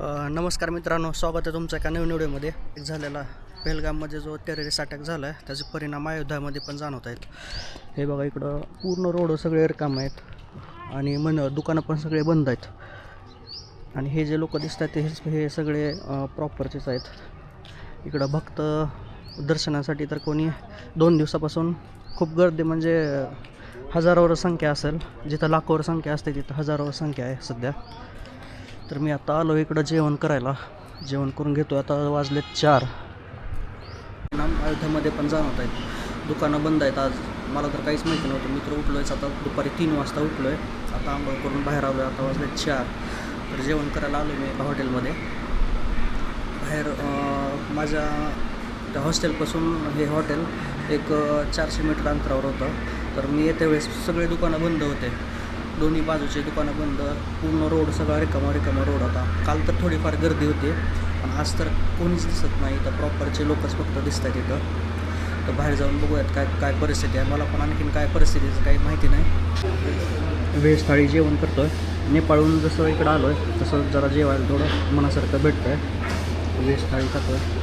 नमस्कार मित्रांनो स्वागत आहे तुमचं एका नवीन व्हिडिओमध्ये. एक झालेला बेलगाममध्ये जो टेररिस्ट अटॅक झाला आहे त्याचे परिणाम अयोध्यामध्ये पण जाणवत आहेत. हे बघा इकडं पूर्ण रोड सगळे रिकाम आहेत आणि मन दुकानं पण सगळे बंद आहेत. आणि हे जे लोक दिसत आहेत ते हे सगळे प्रॉपरचेच आहेत. इकडं भक्त दर्शनासाठी तर कोणी दोन दिवसापासून खूप गर्दी म्हणजे हजारोवर संख्या असेल. जिथं लाखोवर संख्या असते तिथं हजारोवर संख्या आहे सध्या. तर मी आता आलो इकडं जेवण करायला. जेवण करून घेतो आता वाजले चार. अयोध्यामध्ये पण जाणवत आहेत. दुकानं बंद आहेत आज. मला तर काहीच माहिती नव्हतं. मित्र उठलो आहे आता दुपारी तीन वाजता उठलो आहे आता आंघोळ करून बाहेर आलो आहे आता वाजले चार. तर जेवण करायला आलो मी एका हॉटेलमध्ये. बाहेर माझ्या त्या हॉस्टेलपासून हे हॉटेल एक चारशे मीटर अंतरावर होतं. तर मी येत्या वेळेस सगळे दुकानं बंद होते. दोन्ही बाजूचे दुकानं बंद पूर्ण रोड सगळा रिकामा रिकामा रोड होता. काल तर थोडीफार गर्दी होती पण आज तर कोणीच दिसत नाही. तर प्रॉपरचे लोकच फक्त दिसत आहेत इथं. तर बाहेर जाऊन बघूयात काय काय परिस्थिती आहे. मला पण आणखीन काय परिस्थितीचं काही माहिती नाही. वेज थाळी जेवण करतो आहे नेपाळहून जसं इकडं आलो आहे तसं जरा जेवायला थोडं मनासारखं भेटतं आहे वेज थाळी खातो आहे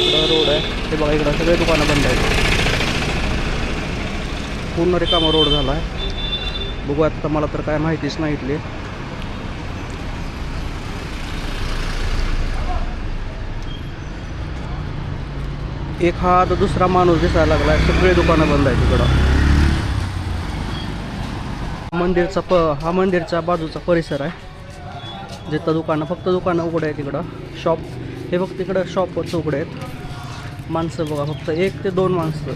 इकडं रोड आहे. ते बघा इकडं सगळे दुकानं बंद आहेत. पूर्ण रिकामा रोड झाला आहे. बघू आता मला तर काय माहितीच नाही इथली. एक हा आता दुसरा माणूस दिसायला लागला आहे. सगळे दुकानं बंद आहेत तिकडं मंदिरचा प हा मंदिरच्या बाजूचा परिसर आहे. जिथं दुकानं फक्त दुकानं उघडे आहेत तिकडं शॉप हे फक्त तिकडं शॉपच उघडे आहेत. माणसं बघा फक्त एक ते दोन माणसं.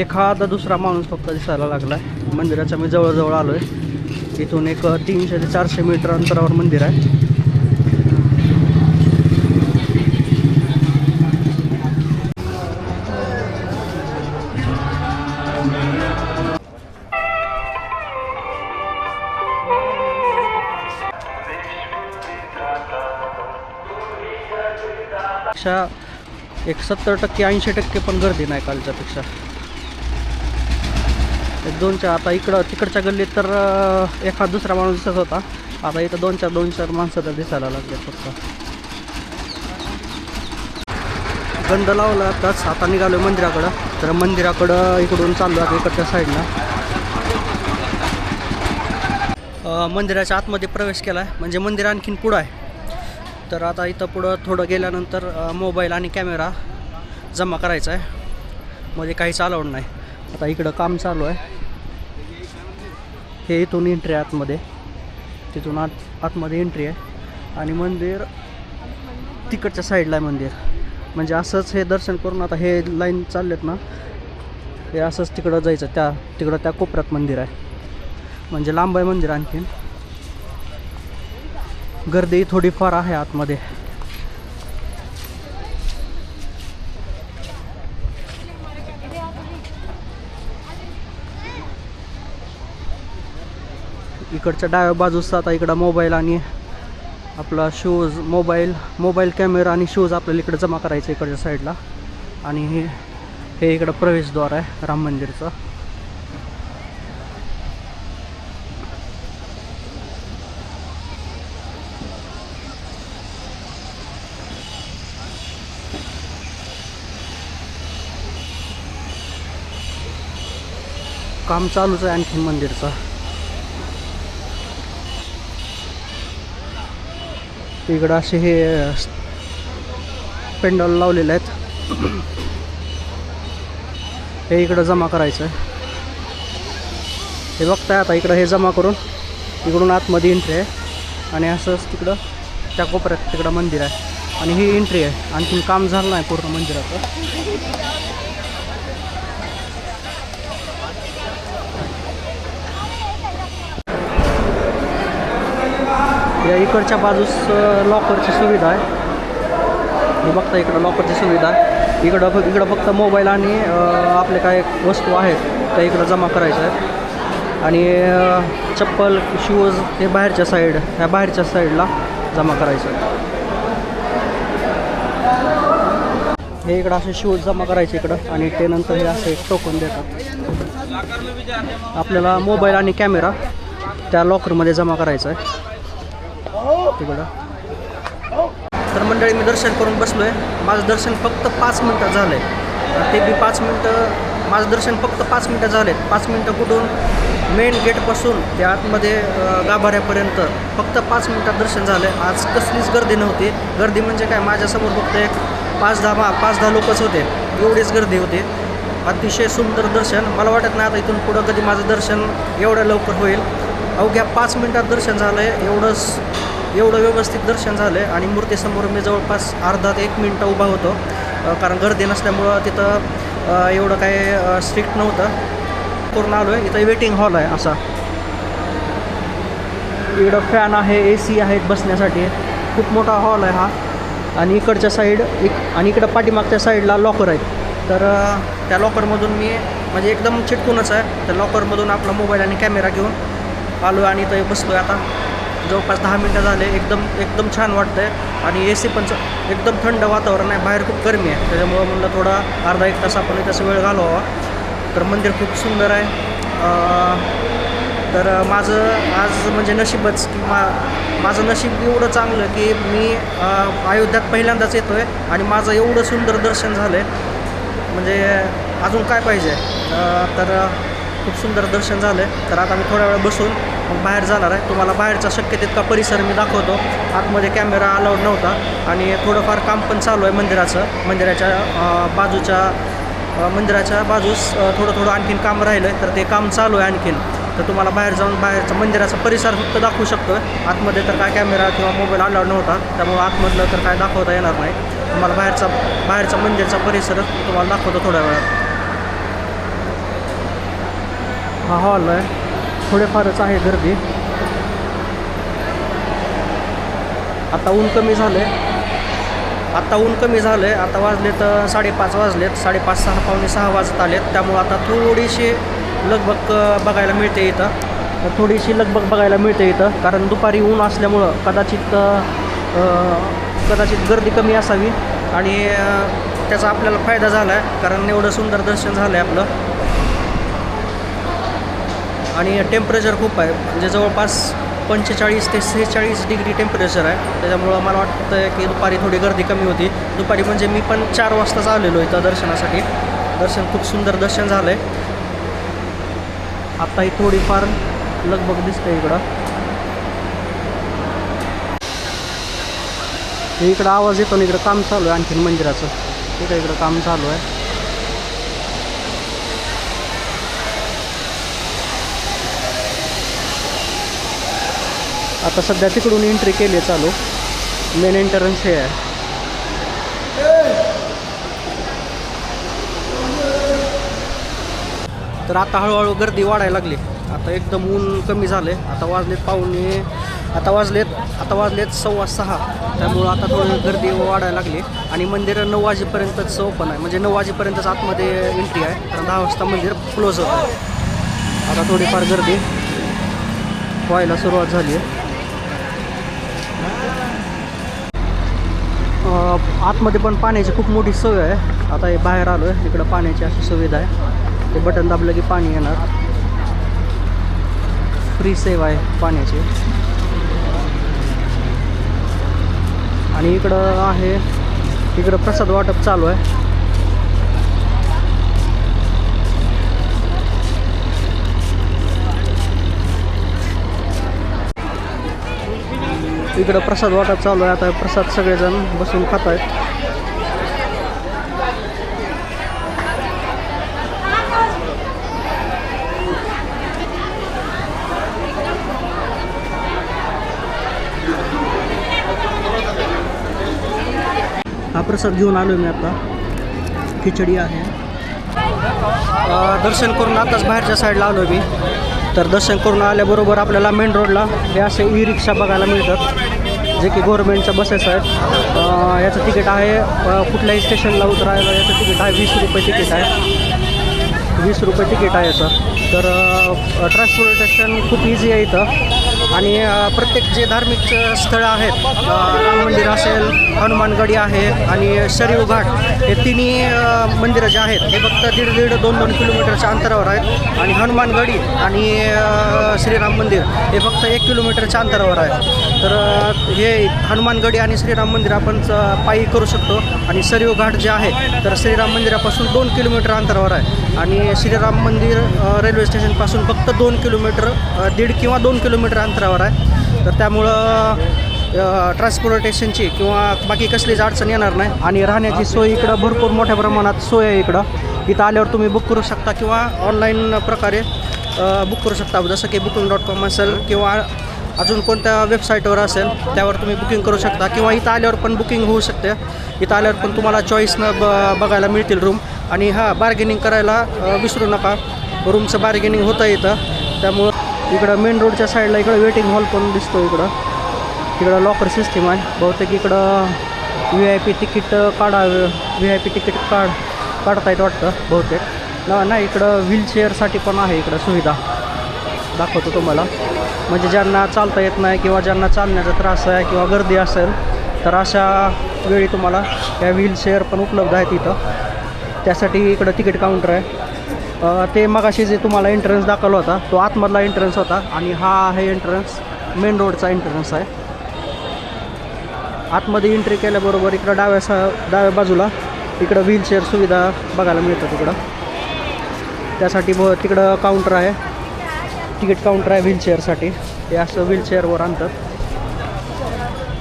एक दुसरा माणूस फक्त दिसायला लागला. आहे मंदिराच्या मी जवळजवळ आलो आहे इथून एक तीनशे ते चारशे मीटर अंतरावर मंदिर आहे. पेक्षा एक सत्तर टक्के ऐंशी टक्के पण गर्दी नाही कालच्यापेक्षा. दोन चार आता इकडं तिकडच्या गल्लीत तर एखाद दुसरा माणूस दिसत होता. आता इथं दोन चार दोन चार माणसं तर दिसायला लागले फक्त. गंध लावला आताच आता निघालो मंदिराकडं. तर मंदिराकडं इकडून चाललो आता इकडच्या साईडला मंदिराच्या आतमध्ये प्रवेश केला आहे म्हणजे मंदिर आणखीन पुढं आहे. तर आता इथं पुढं थोडं गेल्यानंतर मोबाईल आणि कॅमेरा जमा करायचा आहे. मध्ये काहीच अलाउड नाही. आता इकडं काम चालू आहे. हे इथून एंट्री आहे आतमध्ये. तिथून आत आतमध्ये एंट्री आहे. आणि मंदिर तिकडच्या साईडला आहे मंदिर. म्हणजे असंच हे दर्शन करून आता हे लाईन चाललेत ना हे असंच तिकडं जायचं त्या तिकडं त्या कोपऱ्यात मंदिर आहे. म्हणजे लांब आहे मंदिर आणखीन. गर्दी थोडीफार आहे आतमध्ये. इकडच्या डाव्या बाजूचा आता इकडं मोबाईल आणि आपला शूज मोबाईल मोबाईल कॅमेरा आणि शूज आपल्याला इकडं जमा करायचं इकडच्या साईडला आणि हे हे इकडं प्रवेशद्वार आहे राम मंदिरचं. काम चालूच आहे आणखीन मंदिरचं. इकडं असे हे पेंडॉल लावलेले आहेत. हे इकडं जमा करायचं आहे हे बघताय आता इकडं हे जमा करून इकडून आतमध्ये एंट्री आहे. आणि असंच तिकडं त्या कोपऱ्यात तिकडं मंदिर आहे. आणि ही एंट्री आहे. आणखीन काम झालं नाही पूर्ण मंदिराचं. या इकडच्या बाजूस लॉकरची सुविधा आहे. हे बघता इकडं लॉकरची सुविधा आहे. इकडं फक्त इकडं फक्त मोबाईल आणि आपले काय वस्तू आहेत त्या इकडं जमा करायच्या आहेत. आणि चप्पल शूज हे बाहेरच्या साईड ह्या बाहेरच्या साईडला जमा करायचं आहे हे इकडं असे शूज जमा करायचे इकडं आणि ते नंतर हे असं टोकन देतात. आपल्याला मोबाईल आणि कॅमेरा त्या लॉकरमध्ये जमा करायचा आहे. तिकडं तर मंडळी मी दर्शन करून बसलो आहे माझं दर्शन फक्त पाच मिनटं झालं आहे ते बी पाच मिनटं माझं दर्शन फक्त पाच मिनटं झाले पाच मिनटं कुठून? मेन गेटपासून ते आतमध्ये गाभाऱ्यापर्यंत फक्त पाच मिनटात दर्शन झालं आहे आज कसलीच गर्दी नव्हती. गर्दी म्हणजे काय? माझ्यासमोर फक्त एक पाच दहा मा पाच दहा लोकच होते. एवढीच गर्दी होती. अतिशय सुंदर दर्शन. मला वाटत नाही आता इथून पुढं कधी माझं दर्शन एवढं लवकर होईल. अवघ्या पाच मिनटात दर्शन झालं आहे एवढंच एवढं व्यवस्थित दर्शन झालं आहे आणि मूर्तीसमोर मी जवळपास अर्धा ते एक मिनटं उभा होतो. कारण गर्दी नसल्यामुळं तिथं एवढं काय स्ट्रिक्ट नव्हतं. करून आलो आहे इथं वेटिंग हॉल आहे असा. इकडं फॅन आहे ए सी आहेत बसण्यासाठी. खूप मोठा हॉल आहे हा. आणि इकडच्या साईड इक आणि इकडं पाठीमागच्या साईडला लॉकर आहेत. तर त्या लॉकरमधून मी म्हणजे एकदम चिटकूनच आहे. त्या लॉकरमधून आपला मोबाईल आणि कॅमेरा घेऊन आलो आणि इथं बसलो आहे आता. जवळपास दहा मिनटं झाले एकदम एकदम छान वाटतं आहे आणि ए सी पण एकदम थंड वातावरण आहे बाहेर खूप गरमी आहे. त्याच्यामुळं म्हणलं थोडा अर्धा एक तास आपण तसं वेळ घालवावा. तर मंदिर खूप सुंदर आहे. तर माझं आज म्हणजे नशीबच की मा माझं नशीब एवढं चांगलं की मी अयोध्यात पहिल्यांदाच येतो आहे आणि माझं एवढं सुंदर दर्शन झालं आहे म्हणजे अजून काय पाहिजे? तर खूप सुंदर दर्शन झालं आहे तर आता मी थोड्या वेळ बसून मग बाहेर जाणार आहे. तुम्हाला बाहेरचा शक्य तितका परिसर मी दाखवतो. आतमध्ये कॅमेरा अलाउड नव्हता. आणि थोडंफार काम पण चालू आहे मंदिराचं. मंदिराच्या बाजूच्या मंदिराच्या बाजूस थोडं थोडं आणखीन काम राहिलं आहे तर ते काम चालू आहे आणखीन. तर तुम्हाला बाहेर जाऊन बाहेरचा मंदिराचा परिसर फक्त दाखवू शकतो आतमध्ये तर काय कॅमेरा किंवा मोबाईल अलाउड नव्हता. त्यामुळं आतमधलं तर काय दाखवता येणार नाही. तुम्हाला बाहेरचा बाहेरचा मंदिरचा परिसर तुम्हाला दाखवतो थोड्या वेळात. हा हॉल आहे. थोडेफारच आहे गर्दी. आता ऊन कमी झालं आहे आता ऊन कमी झालं आहे आता वाजलेत साडेपाच वाजलेत. साडेपाच सहा पावणे सहा वाजत आलेत. त्यामुळं आता थोडीशी लगबग बघायला मिळते इथं. थोडीशी लगबग बघायला मिळते इथं. कारण दुपारी ऊन असल्यामुळं कदाचित कदाचित गर्दी कमी असावी. आणि त्याचा आपल्याला फायदा झाला आहे कारण एवढं सुंदर दर्शन झालं आहे आपलं. आणि टेम्परेचर खूप आहे. म्हणजे जवळपास पंचेचाळीस ते सेहेचाळीस डिग्री टेम्परेचर आहे. त्याच्यामुळं मला वाटतं की दुपारी थोडी गर्दी कमी होती. दुपारी म्हणजे मी पण चार वाजताच आलेलो इथं दर्शनासाठी. दर्शन खूप सुंदर दर्शन झालं आहे आत्ताही थोडीफार लगबग दिसते इकडं. हे इकडं आवाज येतो ना इकडं काम चालू आहे आणखीन मंदिराचं. इकडं इकडं काम चालू आहे. आता सध्या तिकडून एंट्री केली आहे चालू. मेन एंट्रन्स हे आहे. तर आता हळूहळू गर्दी वाढायला लागली. आता एकदम ऊन कमी झाले आता वाजलेत पाहुणे आता वाजलेत आता वाजलेत सव्वा सहा. त्यामुळं आता थोडी गर्दी वाढायला लागली. आणि मंदिर नऊ वाजेपर्यंतच ओपन आहे. म्हणजे नऊ वाजेपर्यंतच आतमध्ये एंट्री आहे. कारण दहा वाजता मंदिर क्लोज होतं. आता थोडीफार गर्दी व्हायला सुरुवात झाली आहे. आतमध्ये पण पाण्याची खूप मोठी सोय आहे. आता हे बाहेर आलो आहे इकडं पाण्याची अशी सुविधा आहे. ते बटन दाबलं की पाणी येणार. फ्री सेवा आहे पाण्याची. आणि इकडं आहे इकडं प्रसाद वाटप चालू आहे. इकडं प्रसाद वाटप चालू आहे. आता प्रसाद सगळेजण बसून खात आहेत हा प्रसाद घेऊन आलो मी आता. खिचडी आहे. दर्शन करून आताच बाहेरच्या साईडला आलो मी. तर दर्शन करून आल्याबरोबर आपल्याला मेन रोडला हे असे ई रिक्षा बघायला मिळतात जे की गव्हर्नमेंटच्या बसेस आहेत. याचं तिकीट आहे कुठल्याही स्टेशनला उतरायला याचं तिकीट आहे वीस रुपये तिकीट आहे. वीस रुपये तिकीट आहे याचं. तर ट्रान्सपोर्टेशन खूप इझी आहे इथं. आणि प्रत्येक जे धार्मिक स्थळं आहेत राम मंदिर असेल हनुमानगडी आहे आणि शरीव घाट हे तिन्ही मंदिरं जे आहेत हे फक्त दीड दीड दोन दोन किलोमीटरच्या अंतरावर आहेत. आणि हनुमानगडी आणि श्रीराम मंदिर हे फक्त एक किलोमीटरच्या अंतरावर आहे. तर हे हनुमानगडी आणि श्रीराम मंदिर आपण पायी करू शकतो. आणि सरयू घाट जे आहे तर श्रीराम मंदिरापासून दोन किलोमीटर अंतरावर आहे. आणि श्रीराम मंदिर रेल्वे स्टेशनपासून फक्त दोन किलोमीटर दीड किंवा दोन किलोमीटर अंतर अंतरावर आहे. तर त्यामुळं ट्रान्सपोर्टेशनची किंवा बाकी कसलीच अडचण येणार नाही. आणि राहण्याची सोय इकडं भरपूर मोठ्या प्रमाणात सोय आहे इकडं. इथं आल्यावर तुम्ही बुक करू शकता किंवा ऑनलाईन प्रकारे बुक करू शकता. जसं की बुकिंग डॉट कॉम असेल किंवा अजून कोणत्या वेबसाईटवर असेल त्यावर तुम्ही बुकिंग करू शकता. किंवा इथं आल्यावर पण बुकिंग होऊ शकते. इथं आल्यावर पण तुम्हाला चॉईसनं ब बघायला मिळतील रूम आणि हां बार्गेनिंग करायला विसरू नका. रूमचं बार्गेनिंग होतं इथं. त्यामुळं इकडं मेन रोडच्या साईडला इकडं वेटिंग हॉल पण दिसतो इकडं. इकडं लॉकर सिस्टीम आहे. बहुतेक इकडं व्ही आय पी तिकीट काढा व्ही आय पी तिकीट काढ काढता येत वाटतं बहुतेक. ना नाही इकडं व्हीलचेअरसाठी पण आहे इकडं सुविधा. दाखवतो तुम्हाला. म्हणजे ज्यांना चालता येत नाही किंवा ज्यांना चालण्याचा त्रास आहे किंवा गर्दी असेल तर अशा वेळी तुम्हाला या व्हीलचेअर पण उपलब्ध आहेत इथं त्यासाठी इकडं तिकीट काउंटर आहे. ते मगाशी जे तुम्हाला एंट्रन्स दाखवला होता तो आतमधला एंट्रन्स होता आणि हा आहे एंट्रन्स मेन रोडचा एंट्रन्स आहे. आतमध्ये एंट्री केल्याबरोबर इकडं डाव्या सा डाव्या बाजूला इकडं व्हीलचेअर सुविधा बघायला मिळतं तिकडं. त्यासाठी ब तिकडं काउंटर आहे. तिकीट काउंटर आहे व्हीलचेअरसाठी ते असं व्हीलचेअरवर आणतात.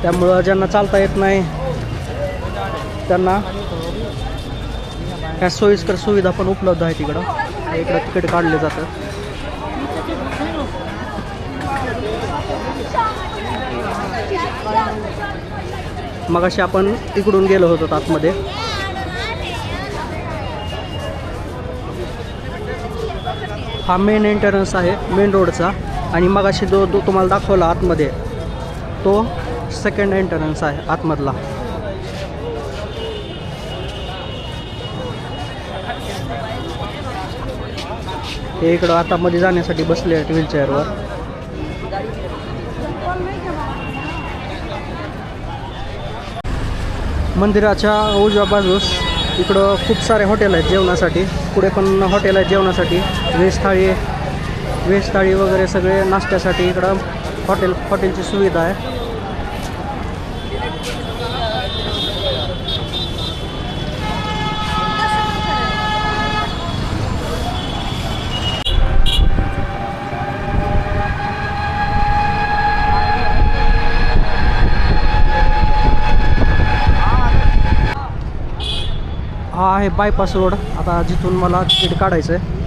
त्यामुळं ज्यांना चालता येत नाही त्यांना ह्या सोयीस्कर सुविधा पण उपलब्ध आहे तिकडं. इकडं तिकीट काढले जातं. मग अशी आपण इकडून गेलो होतो आतमध्ये. हा मेन एंट्रन्स आहे मेन रोडचा आणि मग अशी जो जो तुम्हाला दाखवला आतमध्ये तो सेकंड एंट्रन्स आहे आतमधला. हे इकडं आता मध्ये जाण्यासाठी बसले आहेत व्हीलचेअरवर. मंदिराच्या उजव्या बाजूस इकडं खूप सारे हॉटेल आहेत जेवणासाठी. पुढे पण हॉटेल आहेत जेवणासाठी. व्हेज थाळी व्हेज थाळी वगैरे सगळे नाश्त्यासाठी इकडं हॉटेल हॉटेलची सुविधा आहे. हा आहे बायपास रोड आता जिथून मला तिकीट काढायचं आहे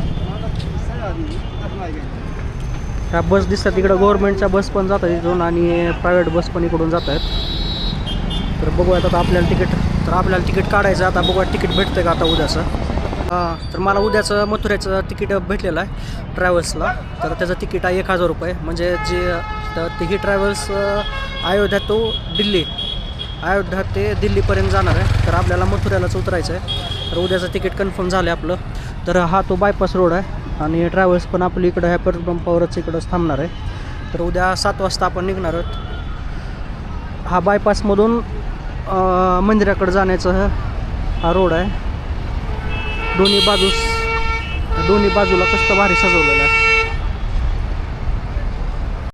त्या बस दिसतात इकडं गव्हर्नमेंटच्या बस पण जातात इथून आणि प्रायव्हेट बस पण इकडून जात आहेत तर बघूयात आता आपल्याला तिकीट तर आपल्याला तिकीट काढायचं आहे. आता बघूया तिकीट भेटतं का आता उद्याचं. हां तर मला उद्याचं मथुऱ्याचं तिकीट भेटलेलं आहे ट्रॅव्हल्सला तर त्याचं तिकीट आहे एक हजार रुपये. म्हणजे जे तर तिकीट ट्रॅव्हल्स अयोध्या तो दिल्ली. अयोध्या ते दिल्लीपर्यंत जाणार आहे. तर आपल्याला मथुऱ्यालाच उतरायचं आहे तर उद्याचं तिकीट कन्फर्म झालं आहे आपलं. तर हा तो बायपास रोड आहे. आणि ट्रॅव्हल्स पण आपली इकडं ह्या पेट्रोल पंपावरच इकडंच थांबणार आहे. तर उद्या सात वाजता आपण निघणार आहोत. हा बायपासमधून मंदिराकडं मंदिराकडे हा- हा रोड आहे. दोन्ही बाजूस दोन्ही बाजूला कसं भारी सजवलेलं आहे.